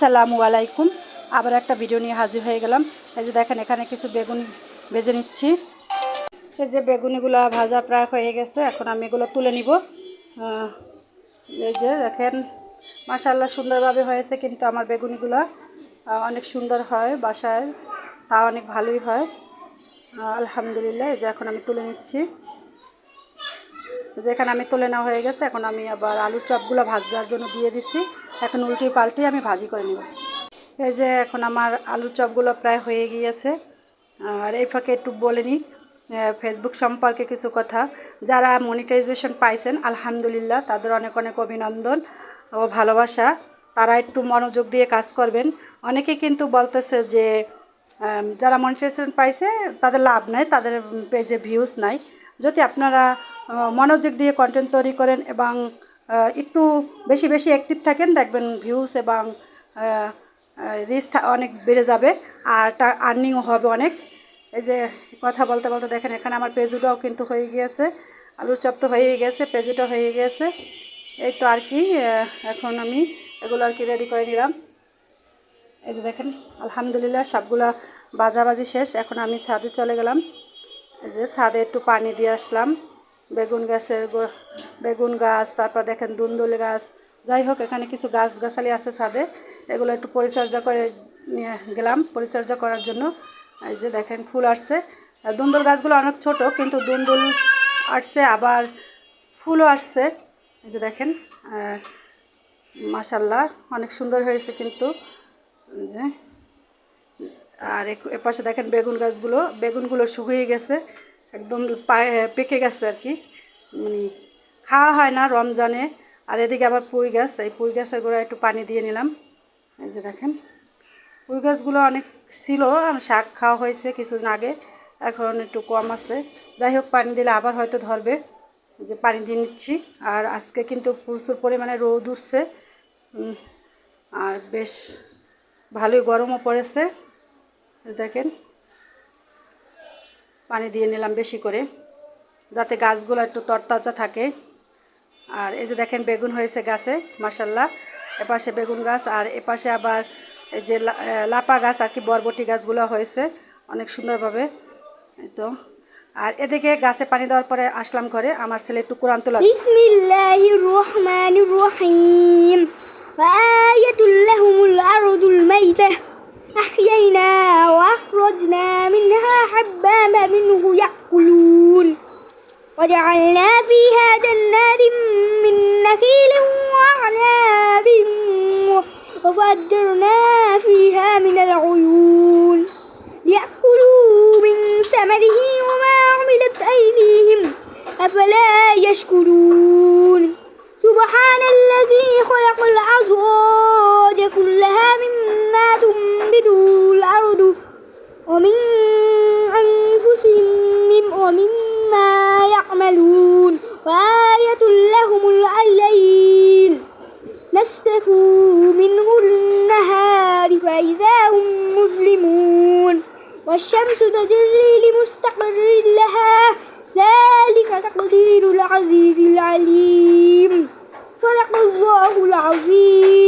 আসসালামু আলাইকুম। আবার একটা ভিডিও নিয়ে হাজির হয়ে গেলাম। এই যে দেখেন, এখানে কিছু বেগুনি ভেজে নিচ্ছি। এই যে বেগুনিগুলো ভাজা প্রায় হয়ে গেছে, এখন আমি এগুলো তুলে নিব। এই যে দেখেন মাশাল্লাহ সুন্দরভাবে হয়েছে কিন্তু আমার বেগুনিগুলো অনেক সুন্দর হয় বাসায় তা অনেক ভালোই হয়। আলহামদুলিল্লাহ, এই যে এখন আমি তুলে নিচ্ছি। যেখানে আমি তুলে নেওয়া হয়ে গেছে, এখন আমি আবার আলুর চপগুলো ভাজার জন্য দিয়ে দিছি। এখন উল্টি পাল্টি আমি ভাজি করে নেব। এই যে এখন আমার আলুর চপগুলো প্রায় হয়ে গিয়েছে। আর এই ফাঁকে একটু বলে নিই ফেসবুক সম্পর্কে কিছু কথা। যারা মনিটাইজেশন পাইছেন, আলহামদুলিল্লাহ, তাদের অনেক অনেক অভিনন্দন ও ভালোবাসা। তারা একটু মনোযোগ দিয়ে কাজ করবেন। অনেকে কিন্তু বলতেছে যে যারা মনিটাইজেশন পাইছে, তাদের লাভ নাই, তাদের পেজে ভিউজ নাই। যদি আপনারা মনোযোগ দিয়ে কন্টেন্ট তৈরি করেন এবং একটু বেশি বেশি অ্যাক্টিভ থাকেন, দেখবেন ভিউজ এবং রিচ অনেক বেড়ে যাবে আর আর্নিংও হবে অনেক। এই যে কথা বলতে বলতে দেখেন, এখানে আমার পেজুটাও কিন্তু হয়ে গিয়েছে, আলুর চপ তো হয়েই গেছে পেজুটা হয়ে গিয়েছে এই তো আর কি এখন আমি এগুলো আর কি রেডি করে নিলাম। এই যে দেখেন, আলহামদুলিল্লাহ সবগুলা বাজাবাজি শেষ, এখন আমি ছাদে চলে গেলাম। এই যে ছাদে একটু পানি দিয়ে আসলাম। বেগুন গাছের বেগুন গাছ তারপর দেখেন দুন্দুল গাছ। যাই হোক এখানে কিছু গাছ গাছালি আছে ছাদে। এগুলো একটু পরিচর্যা করে নিয়ে গেলাম পরিচর্যা করার জন্য। এই যে দেখেন ফুল আসছে। দুন্দুল গাছগুলো অনেক ছোট কিন্তু দুন্দুল আসছে আবার ফুলও আসছে। এই যে দেখেন আহ, মাশাল্লাহ অনেক সুন্দর হয়েছে কিন্তু। যে আর এপাশে দেখেন বেগুন গাছগুলো বেগুনগুলো শুকিয়ে গেছে। একদম পায়ে পেকে গেছে আর কি। মানে খাওয়া হয় না রমজানে। আর এদিকে আবার পুঁই গাছ, এই পুঁই গাছের গোড়া একটু পানি দিয়ে নিলাম। এই যে দেখেন, পুঁই গাছগুলো অনেক ছিল শাক খাওয়া হয়েছে কিছুদিন আগে, এখন একটু কম আছে। যাই হোক, পানি দিলে আবার হয়তো ধরবে। যে পানি দিয়ে নিচ্ছি, আর আজকে কিন্তু প্রচুর পরিমাণে রোদ উঠছে। আর বেশ ভালোই গরমও পড়েছে। দেখেন পানি দিয়ে নিলাম বেশি করে, যাতে গাছগুলো একটু তরতাজা থাকে। আর এই যে দেখেন বেগুন হয়েছে গাছে মাসাল্লাহ এপাশে বেগুন গাছ আর এপাশে আবার এই যে লাপা গাছ আর কি, বরবটি গাছগুলো হয়েছে অনেক সুন্দরভাবে। তো। আর এদিকে গাছে পানি দেওয়ার পরে আসলাম ঘরে, আমার ছেলে একটু কোরআন তোলা রহিম। وجعلنا فيها جنات من نخيل وأعناب وفجرنا فيها من العيون ليأكلوا من ثمره وما عملت أيديهم أفلا يشكرون سبحان الذي خلق الأزواج كلها مما تنبت الأرض ومن والشمس تجري لمستقر لها. ذلك تقدير العزيز العليم. صدق الله العظيم.